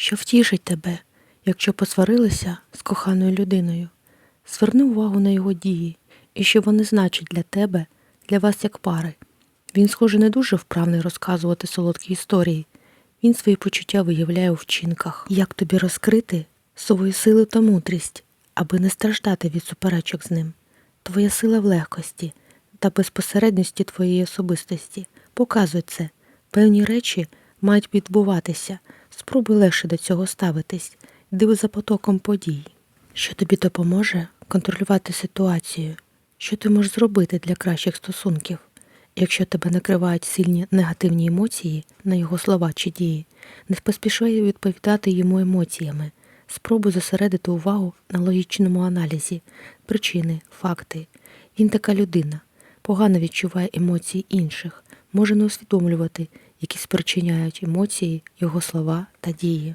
що втішить тебе, якщо посварилися з коханою людиною. Зверни увагу на його дії і що вони значать для тебе, для вас як пари. Він, схоже, не дуже вправний розказувати солодкі історії. Він свої почуття виявляє у вчинках. Як тобі розкрити свою силу та мудрість, аби не страждати від суперечок з ним? Твоя сила в легкості та безпосередності твоєї особистості. Показуй це. Певні речі мають відбуватися. Спробуй легше до цього ставитись. Диви за потоком подій. Що тобі допоможе контролювати ситуацію? Що ти можеш зробити для кращих стосунків? Якщо тебе накривають сильні негативні емоції на його слова чи дії, не поспішай відповідати йому емоціями. Спробуй зосередити увагу на логічному аналізі, причини, факти. Він така людина, погано відчуває емоції інших, може не усвідомлювати, які спричиняють емоції, його слова та дії.